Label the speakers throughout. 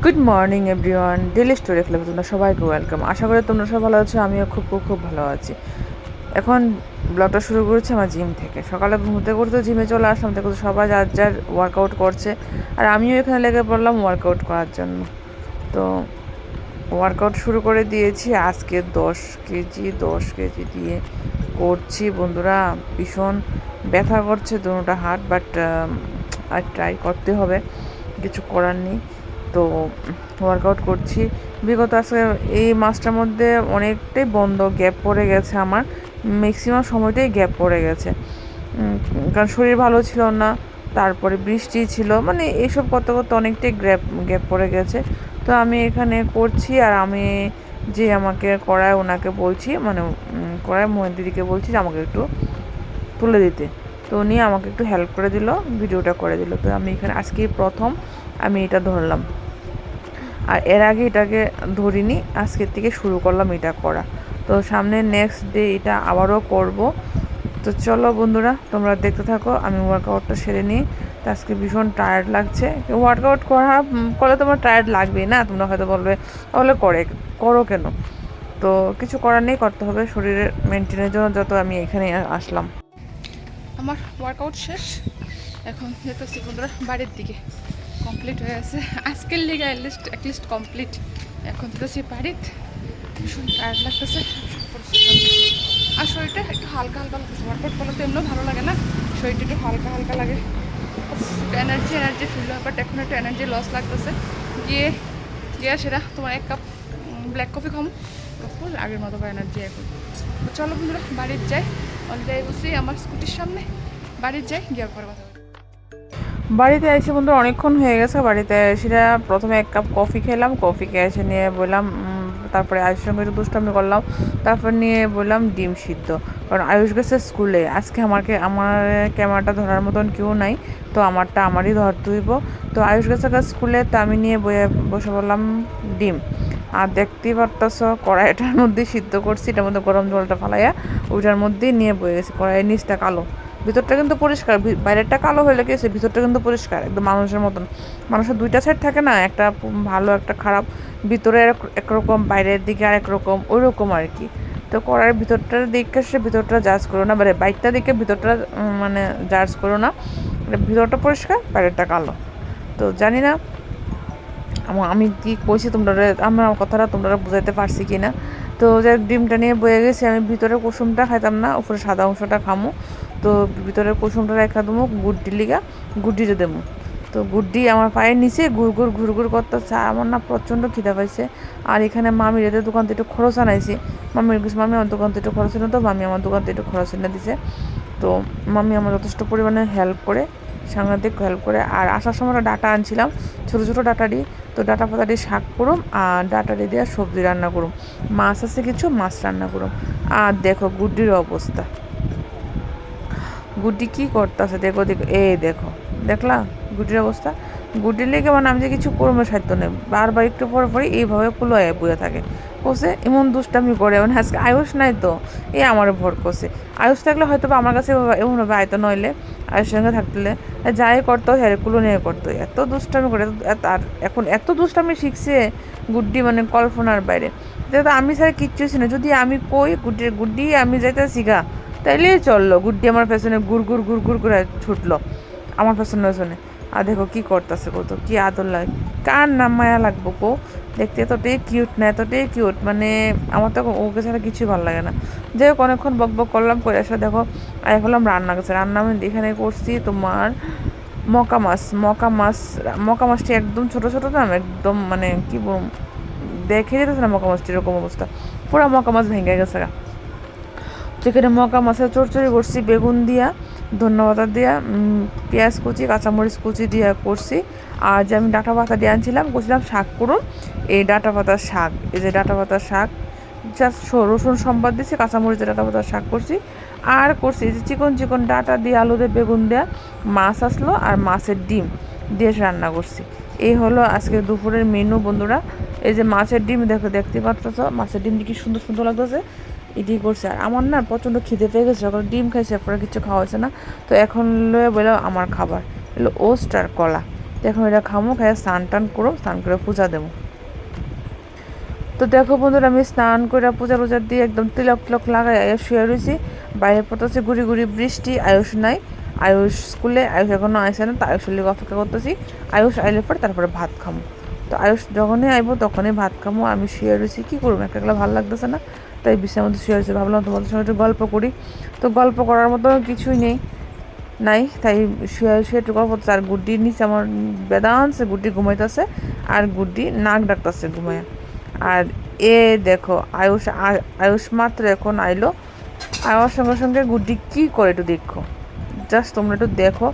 Speaker 1: Good morning everyone daily story flavour তোমরা সবাইকে welcome আশা করি তোমরা সবাই ভালো আছো, আমিও খুব খুব খুব ভালো আছি। এখন ব্লগটা শুরু করেছি আমার জিম থেকে। সকালে ঘুমতে করতে জিমে চলে আসলাম, দেখো সবাই যার যার ওয়ার্কআউট করছে। আর আমিও এখানে লেগে পড়লাম ওয়ার্কআউট করার জন্য। তো ওয়ার্কআউট শুরু করে দিয়েছি আজকে দশ কেজি দশ কেজি দিয়ে করছি। বন্ধুরা, ভীষণ ব্যথা করছে দুটা হাত বাট আর ট্রাই করতে হবে। কিছু করার নেই। তো ওয়ার্কআউট করছি। বিগত আজকে এই মাসটার মধ্যে অনেকটাই বন্ধ গ্যাপ পড়ে গেছে আমার। ম্যাক্সিমাম সময়টাই গ্যাপ পড়ে গেছে। কারণ শরীর ভালো ছিল না, তারপরে বৃষ্টি ছিল মানে এইসব করতে করতে অনেকটাই গ্যাপ গ্যাপ পড়ে গেছে। তো আমি এখানে করছি আর আমি যে আমাকে করায় ওনাকে বলছি মানে করায় মোহেন দিদিকে বলছি যে আমাকে একটু তুলে দিতে। তো উনি আমাকে একটু হেল্প করে দিল ভিডিওটা করে দিল। তো আমি এখানে আজকেই প্রথম, আমি এটা ধরলাম। আর এর আগে এটাকে ধরিনি, আজকের থেকে শুরু করলাম এটা করা। তো সামনে নেক্সট ডে এটা আবারও করব। তো চলো বন্ধুরা, তোমরা দেখতে থাকো, আমি ওয়ার্কআউটটা সেরে নিই। তো আজকে ভীষণ টায়ার্ড লাগছে। ওয়ার্কআউট করা করলে তোমার টায়ার্ড লাগবেই না? তোমরা হয়তো বলবে, তাহলে করে, করো কেন? তো কিছু করার নেই, করতে হবে। শরীরের মেনটেনের জন্য যত আমি এখানে আসলাম।
Speaker 2: আমার ওয়ার্কআউট শেষ। এখন যেতেছি বন্ধুরা, বাড়ির দিকে। কমপ্লিট হয়ে গেছে আজকের লিগে অ্যাটলিস্ট অ্যাটলিস্ট কমপ্লিট এখন যেতেছি বাড়িতে ভীষণ টায়ার্ড লাগতেছে। আর শরীরটা একটু হালকা হালকা লাগতেছে। ওয়ার্কআউট করলে তো এমনিও ভালো লাগে না। শরীরটা একটু হালকা হালকা লাগে। এনার্জি এনার্জি ফিল হয় বাট এখন একটু এনার্জি লস লাগতেছে। গিয়ে গিয়ে সেটা তোমার এক কাপ ব্ল্যাক কফি খাম ফুল আগের মতো এনার্জি এখন। চলো বন্ধুরা, বাড়ির যাই। অলরেডি বসে আমার স্কুটির সামনে। বাড়ির যাই, গিয়ে পরে কথা।
Speaker 1: বাড়িতে এসে বন্ধু অনেকক্ষণ হয়ে গেছে, বাড়িতে সেটা প্রথমে এক কাপ কফি খেলাম, কফি এসে নিয়ে বললাম তারপরে আয়ুষের সঙ্গে একটু দুষ্টামি করলাম, তারপর নিয়ে বললাম ডিম সিদ্ধ। কারণ আয়ুষ গেছে স্কুলে, আজকে আমাকে, আমার ক্যামেরাটা ধরার মতন কেউ নাই, তো আমারটা আমারই ধরতে হইব। তো আয়ুষ গেছে স্কুলে, তো আমি নিয়ে বসে বললাম ডিম। আর দেখতেই পারতেছ, কড়াইটার মধ্যে সিদ্ধ করছি, এটার মধ্যে গরম জলটা ফালাইয়া, ওইটার মধ্যেই নিয়ে বয়ে গেছি, কড়াইয়ের নিচটা কালো। ভিতরটা কিন্তু পরিষ্কার বাইরেরটা কালো হয়ে গেছে, ভিতরটা কিন্তু পরিষ্কার, একদম মানুষের মতন। মানুষের দুইটা সাইড থাকে না, একটা ভালো, একটা খারাপ, ভিতরে একরকম, বাইরের দিকে আর একরকম ওই রকম আর কি। তো কড়াইয়ের ভিতরটার দিকে সে ভিতরটা জাজ করো না মানে বাইকটা দিকে ভিতরটা মানে জাজ করো না। মানে ভিতরটা পরিষ্কার, বাইরেরটা কালো। তো জানি না, আমি কি কইছি তোমরা আমার কথাটা তোমরা বুঝাইতে পারছি কি না তো যাই ডিমটা নিয়ে বয়ে গেছি, আমি ভিতরে কুসুমটা খাইতাম না, উপরে সাদা অংশটা খামু। তো ভিতরের কুসুমটা রেখা দেবো, গুড্ডি লিগা, গুড্ডিটা দেবো। তো গুড্ডি আমার পায়ের নিচে ঘুর ঘুর ঘুর ঘুর করতেছে, আমার না প্রচণ্ড খিদা পাইছে। আর এখানে মামির এদের দোকান থেকে একটু খরচ আনাইছি। মামির কাছে মামি, আমার দোকান থেকে একটু খরচ এনে তো, মামি আমার দোকান থেকে একটু খরচ এনে দিছে। তো মামি আমার যথেষ্ট পরিমাণে হেল্প করে, সাংঘাতিক হেল্প করে। আর আসার সময় ডাটা আনছিলাম, ছোটো ছোটো ডাটা দিই তো ডাটা পাতা দিয়ে শাক করুম আর ডাটা দিয়ে সবজি রান্না করুম। মাছ আছে কিছু, মাছ রান্না করুম। আর দেখো গুড্ডির অবস্থা। গুড্ডি কি করতেছে? দেখো দেখো, এই দেখো, দেখলা? গুড্ডির অবস্থা? গুড্ডির লেগে মানে আমি যে কিছু করব সাধ্য নেই। বারবার একটু পরে পরে এইভাবে কুলো বয়ে থাকে। কষে এমন দুষ্টামি করে মানে আজকে আয়ুষ নাই তো? এ আমার ভর কষে আয়ুষ থাকলে হয়তো বা আমার কাছে এমন হবে আয়তো নইলে আয়ুষের সঙ্গে থাকলে যাই করতো হ্যাঁ কুলো নিয়ে করতো। এত দুষ্টামি করে আর এখন এত দুষ্টামি শিখছে গুড্ডি মানে কল্পনার বাইরে। যেহেতু আমি স্যার কিচ্ছু ছিল যদি আমি কই, গুড্ডি গুড্ডি আমি যাইতে শিখা তাইলেই চলল। গুড্ডি আমার পেছনে গুড় গুড় গুড় গুড় করে ছুটলো। আমার পেছনে পেছনে। আর দেখো কী করতেছে কত, কী আদর লাগে। কার নাম মায়া লাগবো কো? দেখতে এতটাই কিউট না, এতটাই কিউট মানে আমার তো ওকে ছাড়া কিছুই ভালো লাগে না। যাই হোক, অনেকক্ষণ বক বক করলাম, করে আসলে দেখো, আয় হলাম রান্না করছে। রান্না আমি এখানে করছি তোমার মকা মাছ। মকা মাছ, মকা মাছটি একদম ছোট ছোট না, একদম মানে কি দেখে যেতেছে না মকা মাছটি এরকম অবস্থা। পুরো মকা মাছ ভেঙে গেছে গা। যেখানে মকা মাছের চড়চড়ি করছি, বেগুন দিয়া, ধন্যবাদ দিয়া পেঁয়াজ কুচি, কাঁচামরিচ কুচি দিয়া করছি। আর যে আমি ডাঁটা পাতা দিয়ে আনছিলাম, করছিলাম শাক করুন এই ডাঁটা পাতার শাক, এই যে ডাঁটা পাতার শাক জাস্ট রসুন সম্বাদ দিয়েছি কাঁচামরিচের ডাঁটা পাতার শাক করছি। আর করছি যে চিকন চিকন ডাঁটা দিয়ে আলু দিয়ে বেগুন দেওয়া মাছ আসলো আর মাছের ডিম দিয়ে রান্না করছি। এই হলো আজকে দুপুরের মেনু বন্ধুরা। এই যে মাছের ডিম, দেখো, দেখতে পাচ্ছ মাছের ডিমটি কি সুন্দর সুন্দর লাগতেছে। এটি করছে। আর আমার না প্রচণ্ড খিদে পেয়ে গেছে, যখন ডিম খাইছে পরে কিছু খাওয়া হয়েছে না। তো এখন লয়ে বললাম আমার খাবার। এলো ওস্ট আর কলা। তো এখন এটা খামো, খাইয়া স্নান টান করো, স্নান করে পূজা দেবো। তো দেখো বন্ধুরা, আমি স্নান করে পূজা টুজা দিয়ে একদম তিলক তিলক লাগাই, আয়ুষ শুয়ে রয়েছি বাইরে পড়তেছে গুড়ি গুড়ি বৃষ্টি, আয়ুষ নাই। আয়ুষ স্কুলে, আয়ুষ এখনও আসে না, তো আয়ুষের লিগে অপেক্ষা করতেছি। আয়ুষ আইলে পরে তারপরে ভাত খামো। তো আয়ুষ যখনই আইবো তখনই ভাত খামো, আমি শুয়ে রয়েছি কী করব? একটা ভালো লাগতেছে না? তাই বিছানার মধ্যে শুয়ে রয়েছি। ভাবলাম তোমাদের সঙ্গে একটু গল্প করি। তো গল্প করার মতো কিছুই নেই, নাই। তাই শুয়ে শুয়ে একটু গল্প আর গুড্ডির নিচে আমার বেদা আনছে গুড্ডি ঘুমাইতেছে আর গুড্ডি নাক ডাকতেছে ঘুমায়। আর এ দেখো, আয়ুষ আয়ুষ মাত্র এখন আইলো। আমার সঙ্গে সঙ্গে গুড্ডি কী করে একটু দেখো। জাস্ট তোমরা একটু দেখো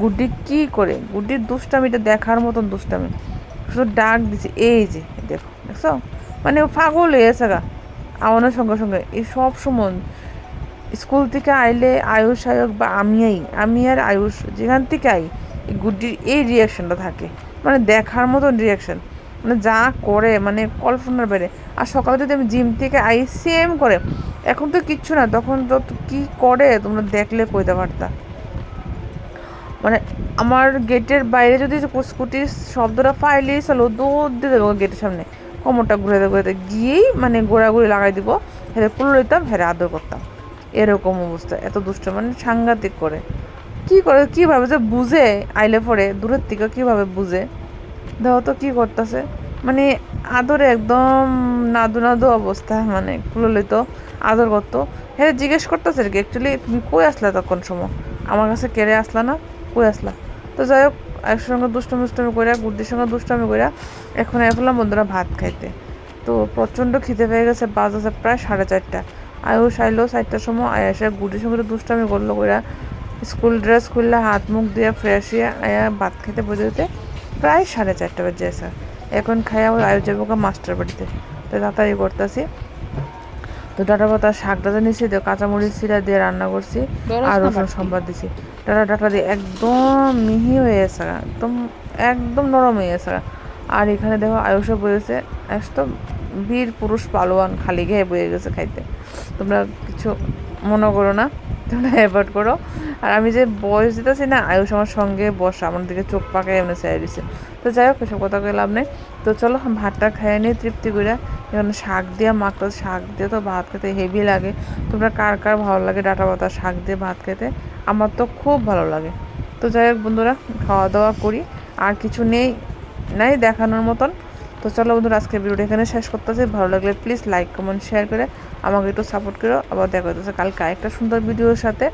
Speaker 1: গুড্ডি কি করে। গুড্ডির দুষ্টামিটা দেখার মতন দুষ্টামি। শুধু ডাক দিছে, এই যে, দেখো, দেখছ? মানে ও পাগল হয়ে গা। আমার সঙ্গে সঙ্গে। এই সব সময় স্কুল থেকে আইলে আয়ুষ আয়ক বা আমিই আমি আর আয়ুষ যেখান থেকে আই, এই গুড্ডির এই রিয়াকশনটা থাকে। মানে দেখার মতন রিয়াকশন মানে যা করে মানে কল্পনার বেড়ে আর সকালে যদি আমি জিম থেকে আই সেম করে। এখন তো কিচ্ছু না, তখন তো কি করে, তোমরা দেখলে কইতে পারতা। মানে আমার গেটের বাইরে যদি স্কুটির শব্দটা পাইলেই চলো, দৌড় দিয়ে দেবো গেটের সামনে। কোমরটা ঘুরে ঘুরে গিয়েই মানে ঘোরাঘুরি লাগাই দিব। হেরে পুলো লইতাম হেরে আদর করতাম। এরকম অবস্থা, এত দুষ্ট মানে সাংঘাতিক করে। কি করে, কীভাবে যে বুঝে আইলে পরে, দূরের থেকে কীভাবে বুঝে? দেখো তো কী করতেছে। মানে আদরে একদম নাদু নাদু অবস্থা মানে কুলো লইতো আদর করতো। হ্যাঁ জিজ্ঞেস করতেছে আর কি অ্যাকচুয়ালি তুমি কই আসলা তখন সময়? আমার কাছে কেড়ে আসলা না? কই আসলা? তো যাই হোক, একসঙ্গে দুষ্টমি দুষ্টমি করে গুড্ডির সঙ্গে দুষ্টমি করে এখন এফলাম বন্ধুরা ভাত খাইতে। তো প্রচণ্ড খিদে পেয়ে গেছে, বাজ আছে প্রায় সাড়ে চারটা। আয়ুষ আইলো চারটার সময় আয়া এসে গুডির সঙ্গে দুষ্টামি করল কইরা, স্কুল ড্রেস খুললে, হাত মুখ দিয়ে ফ্রেশ হয়ে আয়া ভাত খেতে বসে যেতে প্রায় সাড়ে চারটা বাজে স্যার এখন খাই আবার আয়ু যাব মাস্টার বাড়িতে। তো তাড়াতাড়ি করতেছি। তো ডাটা পাতা শাক ডাটা নিয়েছি তো কাঁচামরিচ সিরা দিয়ে রান্না করছি আর রসুন সম্বাদ দিছি। ডাটা ডাটা দিয়ে একদম মিহি হয়ে গেছে একদম একদম নরম হয়ে গেছে আর এখানে দেখো আয়ুষে বয়েছে একদম বীর পুরুষ পালোয়ান খালি ঘেয়ে বয়ে গেছে খাইতে। তোমরা কিছু মনে করো না তোমরা অ্যাভয়েড করো। আর আমি যে বয়স দিতেছি না আয়ুষ আমার সঙ্গে বসা আমার দিকে চোখ পাকায় এমনি চাই দিছে। তো যাই হোক এসব কথা লাভ নেই। তো চলো ভাতটা খাইয়ে নিয়ে তৃপ্তি করে এখানে শাক দিয়ে মাখতে শাক দিয়ে তো ভাত খেতে হেভি লাগে। তোমরা কার কার ভালো লাগে ডাটা পাতা, শাক দিয়ে ভাত খেতে? আমার তো খুব ভালো লাগে। তো যাই হোক বন্ধুরা খাওয়া দাওয়া করি। আর কিছু নেই, নাই দেখানোর মতন। তো চলো বন্ধুরা আজকে ভিডিওটা এখানে শেষ করতেছি। ভালো লাগলে প্লিজ লাইক কমেন্ট শেয়ার করে আমাকে একটু সাপোর্ট করো। আবার দেখা হচ্ছে কালকে আরেকটা সুন্দর ভিডিওর সাথে।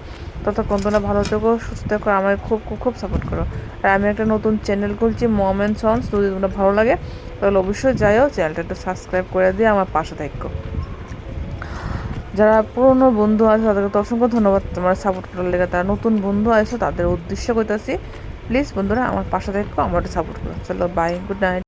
Speaker 1: ততক্ষণ তোমরা ভালো থেকো, সুস্থ থেকো, আমাকে খুব খুব খুব সাপোর্ট করো। আর আমি একটা নতুন চ্যানেল খুলছি মম অ্যান্ড সন্স যদি তোমরা ভালো লাগে তাহলে অবশ্যই যাইও, চ্যানেলটা একটু সাবস্ক্রাইব করে দিয়ে আমার পাশে থাকো। যারা পুরনো বন্ধু আছে, তাদেরকে তো অসংখ্য ধন্যবাদ। তোমার সাপোর্ট করার লেগে তারা নতুন বন্ধু আছে, তাদের উদ্দেশ্য করতেছি প্লিজ বন্ধুরা আমার পাশে থাকো আমার সাপোর্ট করো। চলো বাই গুড নাইট